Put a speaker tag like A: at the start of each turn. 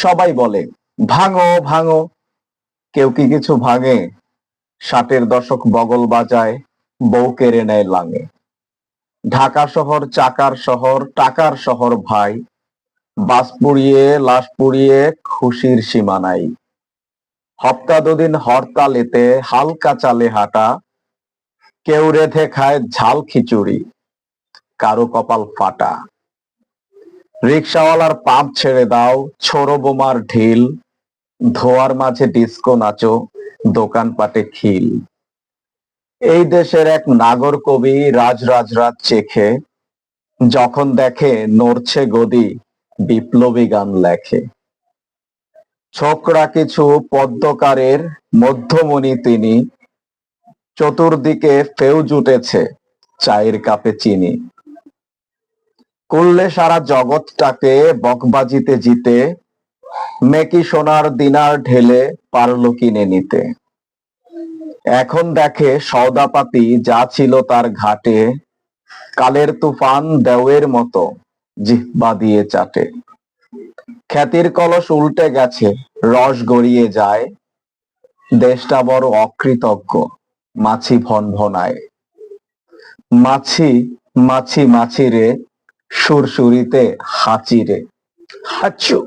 A: সবাই বলে, ভাঙো ভাঙো। কেউ কি কিছু ভাঙে? ষাটের দশক বগল বাজায়, বউ কেড়ে নেয় লাঙে। ঢাকা শহর, চাকার শহর, টাকার শহর ভাই। বাস পুড়িয়ে, লাশ পুড়িয়ে, খুশির সীমা নাই। হপ্তা দুদিন হরতালেতে, হালকা চালে হাঁটা। কেউ রেধে খায় ঝাল খিচুড়ি, কারও কপাল ফাটা। রিক্সাওয়ালার পাম্প ছেড়ে দাও ছোড়ো বোমার ঢিল, ধোয়ার মাঝে ডিস্কো নাচো, দোকানপাটে খিল। এই দেশের এক নাগর কবি রাজ রাজরাত চেখে, যখন দেখে নড়ছে গদি, বিপ্লবী গান লেখে। ছোকরা কিছু পদ্মকারের মধ্যমণি তিনি, চতুর্দিকে ফেউজ উঠেছে, চায়ের কাপে চিনি। করলে সারা জগৎটাকে বকবাজিতে জিতে, মেকি সোনার দিনার ঢেলে পারল কিনে নিতে। এখন দেখে সওদাপাতি যা ছিল তার ঘাটে, কালের তুফান দেওয়ের মতো জিহ্বা দিয়ে চাটে। খ্যাতির কলস উল্টে গেছে, রস গড়িয়ে যায়, দেশটা বড় অকৃতজ্ঞ, মাছি ভন ভনায় মাছি মাছি মাছি রে সুরসুরিতে হাঁচিরে। রে হাচু।